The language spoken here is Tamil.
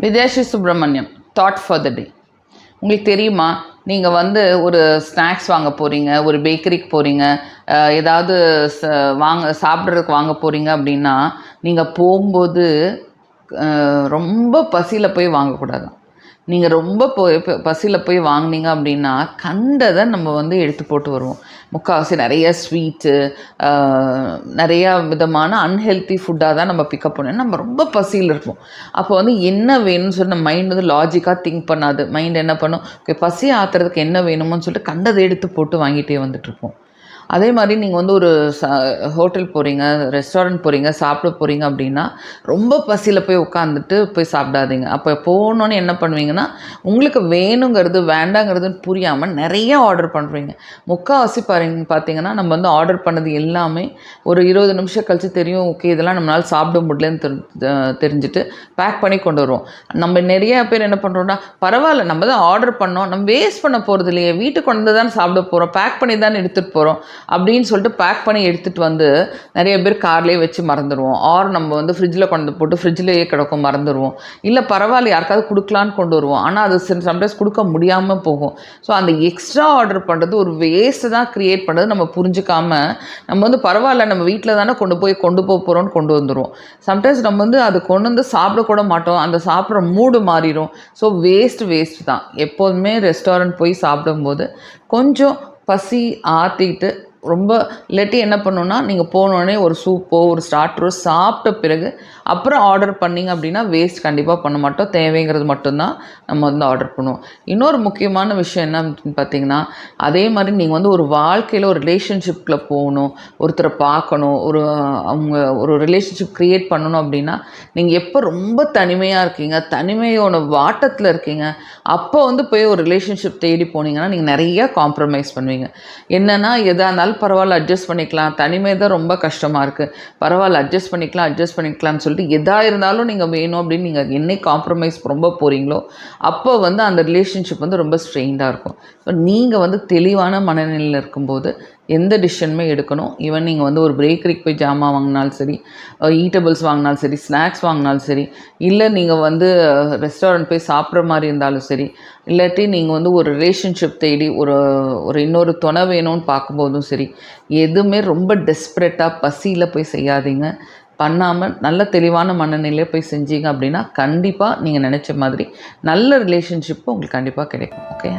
Vidyashree Subramaniam thought for the day உங்களுக்கு தெரியுமா? நீங்கள் வந்து ஒரு ஸ்நாக்ஸ் வாங்க போகிறீங்க ஒரு பேக்கரிக்கு போகிறீங்க ஏதாவது வாங்க சாப்பிட்றதுக்கு வாங்க போகிறீங்க அப்படின்னா நீங்கள் போகும்போது ரொம்ப பசியில் போய் வாங்கக்கூடாது. நீங்கள் ரொம்ப போய் பசியில் போய் வாங்குனீங்க அப்படின்னா கண்டதை நம்ம வந்து எடுத்து போட்டு வருவோம். முக்கால்வாசி நிறைய ஸ்வீட்டு நிறையா விதமான அன்ஹெல்த்தி ஃபுட்டாக தான் நம்ம பிக்கப் பண்ணணும். நம்ம ரொம்ப பசியில் இருப்போம். அப்போ வந்து என்ன வேணும்னு சொல்லி நம்ம மைண்ட் வந்து லாஜிக்காக திங்க் பண்ணாது. மைண்ட் என்ன பண்ணும்? ஓகே பசி ஆத்துறதுக்கு என்ன வேணுமோன்னு சொல்லிட்டு கண்டதை எடுத்து போட்டு வாங்கிட்டே வந்துட்டுருப்போம் அதே மாதிரி நீங்கள் வந்து ஒரு ஹோட்டல் போகிறீங்க ரெஸ்டாரண்ட் போகிறீங்க சாப்பிட போகிறீங்க அப்படின்னா ரொம்ப பசியில் போய் உட்காந்துட்டு போய் சாப்பிடாதீங்க. அப்போ போகணுன்னு என்ன பண்ணுவீங்கன்னா உங்களுக்கு வேணுங்கிறது வேண்டாங்கிறதுன்னு புரியாமல் நிறைய ஆர்டர் பண்ணுறீங்க முக்கால்வாசி பாருங்க பார்த்தீங்கன்னா நம்ம வந்து ஆர்டர் பண்ணது எல்லாமே ஒரு இருபது நிமிஷம் கழிச்சு தெரியும் ஓகே இதெல்லாம் நம்மளால் சாப்பிட முடியலன்னு தெரி தெரிஞ்சுட்டு பேக் பண்ணி கொண்டு வருவோம். நம்ம நிறைய பேர் என்ன பண்ணுறோம்னா பரவாயில்ல நம்ம தான் ஆர்டர் பண்ணோம். நம்ம வேஸ்ட் பண்ண போகிறது இல்லையே வீட்டுக்கு கொண்டு தான் சாப்பிட போகிறோம் பேக் பண்ணி தான் எடுத்துகிட்டு போகிறோம் அப்படின்னு சொல்லிட்டு பேக் பண்ணி எடுத்துகிட்டு வந்து நிறைய பேர் கார்லேயே வச்சு மறந்துடுவோம். ஆர் நம்ம வந்து ஃப்ரிட்ஜில் கொண்டு போட்டு ஃப்ரிட்ஜ்லேயே கிடக்கும் மறந்துடுவோம். இல்லை பரவாயில்ல யாருக்காவது கொடுக்கலான்னு கொண்டு வருவோம். ஆனால் அது சம்டைம்ஸ் கொடுக்க முடியாமல் போகும். ஸோ அந்த எக்ஸ்ட்ரா ஆர்டர் பண்ணுறது ஒரு வேஸ்ட்டு தான் க்ரியேட் பண்ணுறது நம்ம புரிஞ்சுக்காமல் நம்ம வந்து பரவாயில்ல நம்ம வீட்டில் தானே கொண்டு போய் கொண்டு போக போகிறோம்னு கொண்டு வந்துடுவோம். சம்டைம்ஸ் நம்ம வந்து அது கொண்டு வந்து சாப்பிடக்கூட மாட்டோம். அந்த சாப்பிட்ற மூடு மாறிடும். ஸோ வேஸ்ட் வேஸ்ட் தான். எப்போதுமே ரெஸ்டாரண்ட் போய் சாப்பிடும்போது கொஞ்சம் பசி ஆற்றிட்டு ரொம்ப இல்லாட்டி என்ன பண்ணுன்னா நீங்கள் போனோடனே ஒரு சூப்போ ஒரு ஸ்டார்டரோ சாப்பிட்ட பிறகு அப்புறம் ஆர்டர் பண்ணீங்க அப்படின்னா வேஸ்ட் கண்டிப்பாக பண்ண மாட்டோம். தேவைங்கிறது மட்டும்தான் நம்ம வந்து ஆர்டர் பண்ணுவோம். இன்னொரு முக்கியமான விஷயம் என்ன அப்படின்னு பார்த்தீங்கன்னா அதே மாதிரி நீங்கள் வந்து ஒரு வாழ்க்கையில் ஒரு ரிலேஷன்ஷிப்பில் போகணும் ஒருத்தரை பார்க்கணும் ஒரு அவங்க ஒரு ரிலேஷன்ஷிப் க்ரியேட் பண்ணணும் அப்படின்னா நீங்கள் எப்போ ரொம்ப தனிமையாக இருக்கீங்க தனிமையோட வாட்டத்தில் இருக்கீங்க அப்போ வந்து போய் ஒரு ரிலேஷன்ஷிப் தேடி போனீங்கன்னா நீங்கள் நிறைய காம்ப்ரமைஸ் பண்ணுவீங்க. என்னென்னா எதாக இருந்தாலும் இருந்தாலும் பரவாயில்ல அட்ஜஸ்ட் பண்ணிக்கலாம். தனிமை தான் ரொம்ப கஷ்டமாக இருக்குது பரவாயில்ல அட்ஜஸ்ட் பண்ணிக்கலாம் அட்ஜஸ்ட் பண்ணிக்கலாம்னு சொல்லிட்டு எதாக இருந்தாலும் நீங்கள் வேணும் அப்படின்னு நீங்கள் என்னை காம்ப்ரமைஸ் ரொம்ப போகிறீங்களோ அப்போ வந்து அந்த ரிலேஷன்ஷிப் வந்து ரொம்ப ஸ்ட்ரெயின்டாக இருக்கும். ஸோ நீங்கள் வந்து தெளிவான மனநிலையில் இருக்கும்போது எந்த டிசிஷனுமே எடுக்கணும். ஈவன் நீங்கள் வந்து ஒரு பேக்கரிக்கு போய் ஜாமான் வாங்கினாலும் சரி ஈட்டபிள்ஸ் வாங்கினாலும் சரி ஸ்நாக்ஸ் வாங்கினாலும் சரி இல்லை நீங்கள் வந்து ரெஸ்டாரண்ட் போய் சாப்பிட்ற மாதிரி இருந்தாலும் சரி இல்லாட்டி நீங்கள் வந்து ஒரு ரிலேஷன்ஷிப் தேடி ஒரு ஒரு இன்னொரு துணை வேணும்னு பார்க்கும்போதும் சரி எதுவுமே ரொம்ப டெஸ்பரேட்டாக பசியில் போய் செய்யாதீங்க. பண்ணாமல் நல்ல தெளிவான மனநிலையை போய் செஞ்சீங்க அப்படின்னா கண்டிப்பாக நீங்கள் நினச்ச மாதிரி நல்ல ரிலேஷன்ஷிப்பு உங்களுக்கு கண்டிப்பாக கிடைக்கும். ஓகே